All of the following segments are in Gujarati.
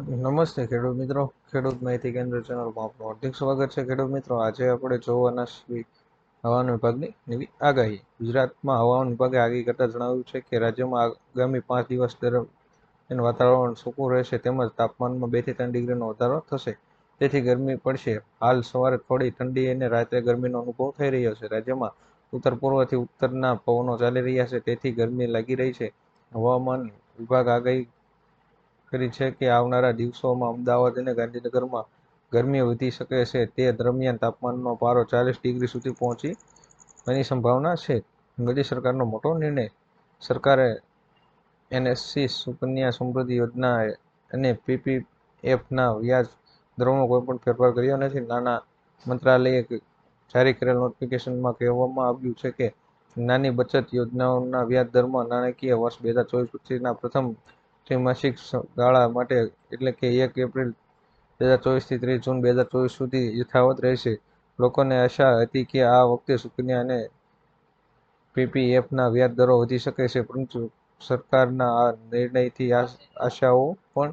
નમસ્તે ખેડૂત મિત્રો. ખેડૂત માહિતી કેન્દ્ર ચેનલમાં આપનું હાર્દિક સ્વાગત છે. ખેડૂત મિત્રો, આજે આપણે જોવાના છીએ હવામાન વિભાગની નવી આગાહી. ગુજરાતમાં હવામાન વિભાગે આગાહી કરતા જણાવ્યું છે કે રાજ્યમાં આગામી પાંચ દિવસ દરમિયાન વાતાવરણ સૂકું રહેશે તેમજ તાપમાનમાં બેથી ત્રણ ડિગ્રીનો વધારો થશે. તેથી ગરમી પડશે. હાલ સવારે થોડી ઠંડી અને રાત્રે ગરમીનો અનુભવ થઈ રહ્યો છે. રાજ્યમાં ઉત્તર પૂર્વથી ઉત્તરના પવનો ચાલી રહ્યા છે. તેથી ગરમી લાગી રહી છે. હવામાન વિભાગ આગાહી કરી છે કે આવનારા દિવસોમાં અમદાવાદ અને ગાંધીનગરમાં ગરમી વધી શકે છે. તે દરમિયાન તાપમાનનો પારો ચાલીસ ડિગ્રી સુધી પહોંચી એની સંભાવના છે. મોદી સરકારનો મોટો નિર્ણય સરકારે એનએસસી સુકન્યા સમૃદ્ધિ યોજના અને પીપીએફના વ્યાજ દરોમાં કોઈપણ ફેરફાર કર્યો નથી. નાના મંત્રાલયે જારી કરેલ નોટિફિકેશનમાં કહેવામાં આવ્યું છે કે નાની બચત યોજનાઓના વ્યાજ દરમાં નાણાકીય વર્ષ બે હજાર ચોવીસ પછીના પ્રથમ ત્રિમાસિક ગાળા માટે એટલે કે એક એપ્રિલ બે હજાર ચોવીસથી ત્રીસ જૂન બે હજાર ચોવીસ સુધી યથાવત રહેશે. લોકોને આશા હતી કે આ વખતે સુકન્યા અને પીપીએફના વ્યાજ વધી શકે છે, પરંતુ સરકારના આ નિર્ણયથી આશાઓ પણ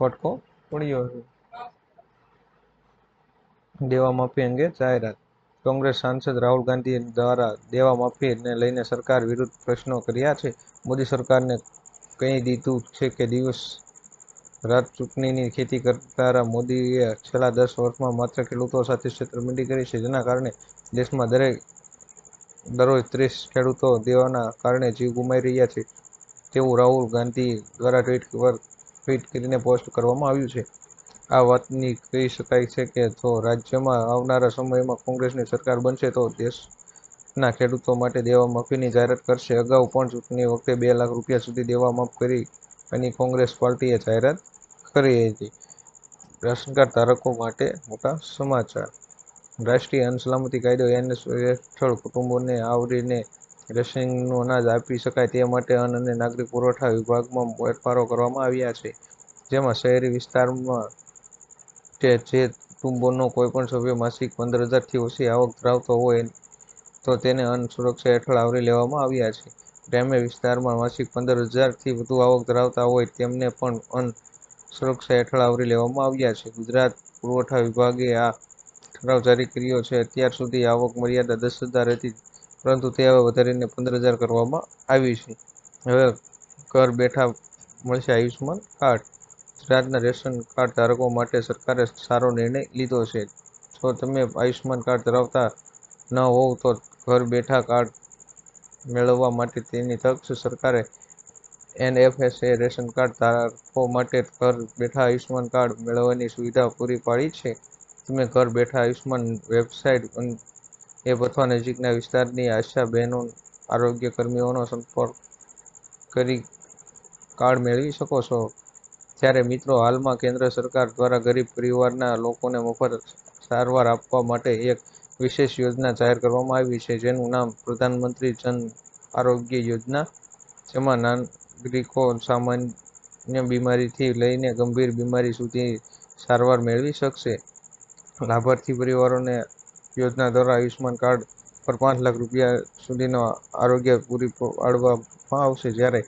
ફટકો પડ્યો છે દેવા માફી અંગે જાહેરાત. કોંગ્રેસ સાંસદ રાહુલ ગાંધી દ્વારા દેવા માફીને લઈને સરકાર વિરુદ્ધ પ્રશ્નો કર્યા છે. મોદી સરકારને કહી દીધું છે કે દિવસ રાત ચૂંટણીની ખેતી કરનારા મોદીએ છેલ્લા દસ વર્ષમાં માત્ર ખેડૂતો સાથે છેતરપિંડી કરી છે. જેના કારણે દેશમાં દરેક દરરોજ ત્રીસ ખેડૂતો દેવાના કારણે જીવ ગુમાવી રહ્યા છે. તેવું રાહુલ ગાંધી દ્વારા ટ્વીટ પર ટ્વીટ કરીને પોસ્ટ કરવામાં આવ્યું છે. આ વાતની કહી શકાય છે કે જો રાજ્યમાં આવનારા સમયમાં કોંગ્રેસની સરકાર બનશે તો દેશના ખેડૂતો માટે દેવા માફીની જાહેરાત કરશે. અગાઉ પણ ચૂંટણી વખતે બે લાખ રૂપિયા સુધી દેવા માફ કરી અને કોંગ્રેસ પાર્ટીએ જાહેરાત કરી હતી. રાશન કાર્ડ ધારકો માટે મોટા સમાચાર. રાષ્ટ્રીય અન્ન સલામતી કાયદો એનએસ હેઠળ કુટુંબોને આવરીને રેશનિંગનું અનાજ આપી શકાય તે માટે અન્ન અને નાગરિક પુરવઠા વિભાગમાં ફેરફારો કરવામાં આવ્યા છે. જેમાં શહેરી વિસ્તારમાં કે જે કુટુંબોનો કોઈપણ સભ્ય માસિક પંદર હજારથી ઓછી આવક ધરાવતો હોય તો તેને અન્ન સુરક્ષા હેઠળ આવરી લેવામાં આવ્યા છે. ગ્રામ્ય વિસ્તારમાં માસિક પંદર હજારથી વધુ આવક ધરાવતા હોય તેમને પણ અન્ન સુરક્ષા હેઠળ આવરી લેવામાં આવ્યા છે. ગુજરાત પુરવઠા વિભાગે આ ઠરાવ જારી કર્યો છે. અત્યાર સુધી આવક મર્યાદા દસ હજાર હતી, પરંતુ તે હવે વધારીને પંદર હજાર કરવામાં આવી છે. હવે ઘર બેઠા મળશે આયુષ્યમાન કાર્ડ. ગુજરાતના રેશન કાર્ડ ધારકો માટે સરકારે સારો નિર્ણય લીધો છે. જો તમે આયુષ્યમાન કાર્ડ ધરાવતા ન હોવ તો ઘર બેઠા કાર્ડ મેળવવા માટે તેની તક છે સરકારે એનએફએસએ રેશન કાર્ડ ધારકો માટે ઘર બેઠા આયુષ્માન કાર્ડ મેળવવાની સુવિધા પૂરી પાડી છે? તમે ઘર બેઠા આયુષ્માન વેબસાઇટ એપ અથવા નજીકના વિસ્તારની આશા બહેનો, આરોગ્ય કર્મીઓનો સંપર્ક કરી કાર્ડ મેળવી શકો છો? ત્યારે મિત્રો, હાલમાં કેન્દ્ર સરકાર દ્વારા ગરીબ પરિવારના લોકોને મફત સારવાર આપવા માટે એક વિશેષ યોજના જાહેર કરવામાં આવી છે, જેનું નામ પ્રધાનમંત્રી જન આરોગ્ય યોજના જેમાં નાગરિકો સામાન્ય બીમારીથી લઈને ગંભીર બીમારી સુધી સારવાર મેળવી શકશે. લાભાર્થી પરિવારોને યોજના દ્વારા આયુષ્યમાન કાર્ડ પર પાંચ લાખ રૂપિયા સુધીનો આરોગ્ય પૂરી પાડવામાં આવશે, જ્યારે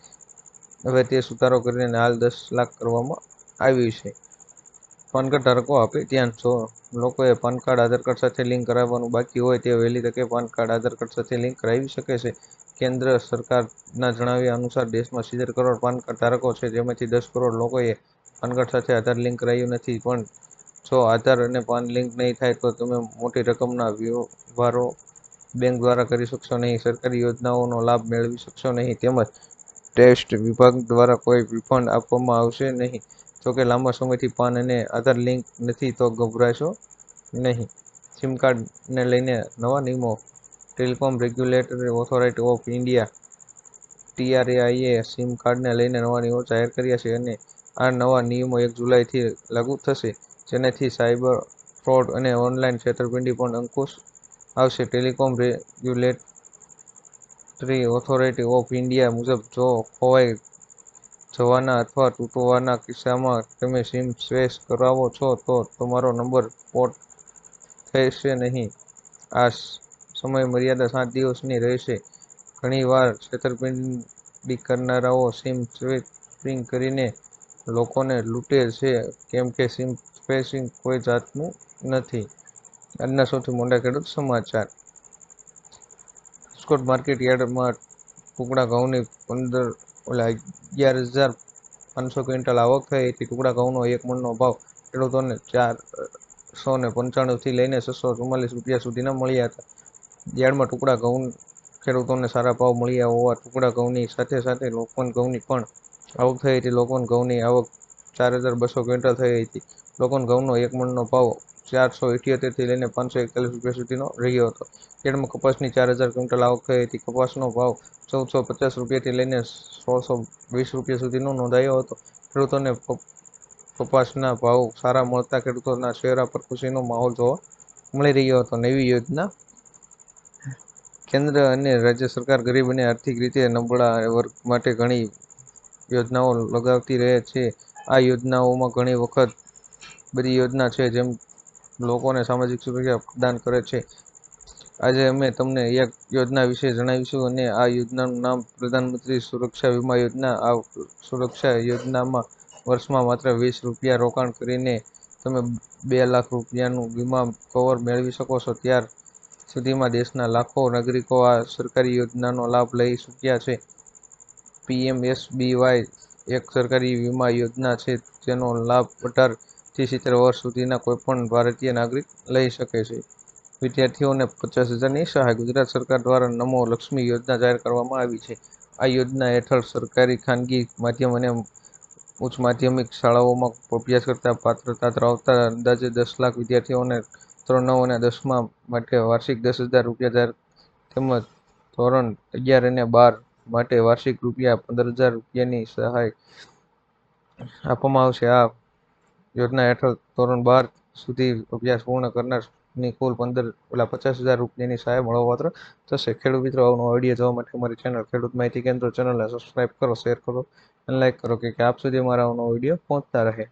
હવે તે સુધારો કરીને હાલ દસ લાખ કરવામાં આવ્યું છે. પાન કાર્ડ ધારકો આપે, ત્યાં જો લોકોએ પાન કાર્ડ, આધાર કાર્ડ સાથે લિંક કરાવવાનું બાકી હોય તે વહેલી તકે પાન કાર્ડ, આધાર કાર્ડ સાથે લિંક કરાવી શકે છે. કેન્દ્ર સરકારના જણાવ્યા અનુસાર દેશમાં સિત્તેર કરોડ પાન કાર્ડ ધારકો છે, જેમાંથી દસ કરોડ લોકોએ પાન કાર્ડ સાથે આધાર લિંક કરાવ્યું નથી. પણ જો આધાર અને પાન લિંક નહીં થાય તો તમે મોટી રકમના વ્યવહારો બેંક દ્વારા કરી શકશો નહીં, સરકારી યોજનાઓનો લાભ મેળવી શકશો નહીં, તેમજ ટેસ્ટ વિભાગ દ્વારા કોઈ રિફંડ આપવામાં આવશે નહીં. જોકે લાંબા સમયથી પાન અને આધાર લિંક નથી તો ગભરાશો નહીં. સિમ કાર્ડને લઈને નવા નિયમો. Telecom regulatory authority of India, ટીઆરએઆઈએ sim કાર્ડને લઈને નવા નિયમો જાહેર કર્યા છે અને આ નવા નિયમો એક જુલાઈથી લાગુ થશે. જેનાથી સાયબર ફ્રોડ અને ઓનલાઈન છેતરપિંડી પણ અંકુશ આવશે. Telecom regulatory authority of India મુજબ જો ખોવાઈ જવાના અથવા તૂટવાના કિસ્સામાં તમે સિમ સ્વેશ કરાવો છો તો તમારો નંબર પોર્ટ થશે નહીં. આ સમય મર્યાદા સાત દિવસની રહેશે. ઘણીવાર છેતરપિંડી કરનારાઓ સિમ સ્વેપિંગ કરીને લોકોને લૂંટે છે, કેમ કે સ્પેસિંગ કોઈ જાતનું નથી. આજના સૌથી મોટા ખેડૂત સમાચાર. રાજકોટ માર્કેટ યાર્ડમાં ટુકડા ઘઉંની પંદર ઓલા અગિયાર હજાર પાંચસો ક્વિન્ટલ આવક થઈ હતી. ટુકડા ઘઉંનો એક મણનો ભાવ ખેડૂતોને ચારસો ને પંચાણુંથી લઈને છસો ચુમ્માલીસ રૂપિયા સુધીના મળ્યા હતા. યાર્ડમાં ટુકડા ઘઉં ખેડૂતોને સારા ભાવ મળ્યા હોવા ટુકડા ઘઉંની સાથે સાથે લોકવન ઘઉંની પણ આવક થઈ હતી. લોકવન ઘઉંની આવક ચાર હજાર બસો ક્વિન્ટલ થઈ હતી. લોકવન ઘઉંનો એક મણનો ભાવ ચારસો ઇઠ્યોતેરથી લઈને પાંચસો એકતાલીસ રૂપિયા સુધીનો રહ્યો હતો. યાર્ડમાં કપાસની ચાર હજાર ક્વિન્ટલ આવક થઈ હતી. કપાસનો ભાવ ચૌદસો પચાસ રૂપિયાથી લઈને સોળસો વીસ રૂપિયા સુધીનો નોંધાયો હતો. ખેડૂતોને કપાસના ભાવ સારા મળતા ખેડૂતોના ચહેરા પર ખુશીનો માહોલ જોવા મળી રહ્યો હતો. નવી યોજના કેન્દ્ર અને રાજ્ય સરકાર ગરીબ અને આર્થિક રીતે નબળા વર્ગ માટે ઘણી યોજનાઓ લગાવતી રહે છે. આ યોજનાઓમાં ઘણી વખત બધી યોજના છે જેમ લોકોને સામાજિક સુરક્ષા પ્રદાન કરે છે. આજે અમે તમને એક યોજના વિશે જણાવીશું અને આ યોજનાનું નામ પ્રધાનમંત્રી સુરક્ષા વીમા યોજના. આ સુરક્ષા યોજનામાં વર્ષમાં માત્ર વીસ રૂપિયા રોકાણ કરીને તમે બે લાખ રૂપિયાનું વીમા કવર મેળવી શકો છો. ત્યાર સુધીમાં દેશના લાખો નાગરિકો આ સરકારી યોજનાનો લાભ લઈ ચૂક્યા છે. પીએમએસબીવાય એક સરકારી વીમા યોજના છે જેનો લાભ અઢાર થી સિત્તેર વર્ષ સુધીના કોઈપણ ભારતીય નાગરિક લઈ શકે છે. વિદ્યાર્થીઓને પચાસ હજારની સહાય ગુજરાત સરકાર દ્વારા નમો લક્ષ્મી યોજના જાહેર કરવામાં આવી છે. આ યોજના હેઠળ સરકારી ખાનગી માધ્યમ અને ઉચ્ચ માધ્યમિક શાળાઓમાં અભ્યાસ કરતા પાત્રતા ધરાવતા અંદાજે દસ લાખ વિદ્યાર્થીઓને ત્રણ નવ અને દસમા માટે વાર્ષિક દસ હજાર રૂપિયા જાહેર તેમજ ધોરણ અગિયાર અને બાર માટે વાર્ષિક રૂપિયા પંદર હજાર રૂપિયાની સહાય આપવામાં આવશે. આ યોજના હેઠળ ધોરણ બાર સુધી અભ્યાસ પૂર્ણ કરનારની કુલ પંદર, ઓલા પચાસ હજાર રૂપિયાની સહાય મળવાપાત્ર થશે. ખેડૂત મિત્રો આવનો આઈડિયા જોવા માટે અમારી ચેનલ ખેડૂત માહિતી કેન્દ્ર ચેનલને સબસ્ક્રાઇબ કરો શેર કરો અને લાઇક કરો કે આપ સુધી અમારા આવનો વીડિયો પહોંચતા રહે.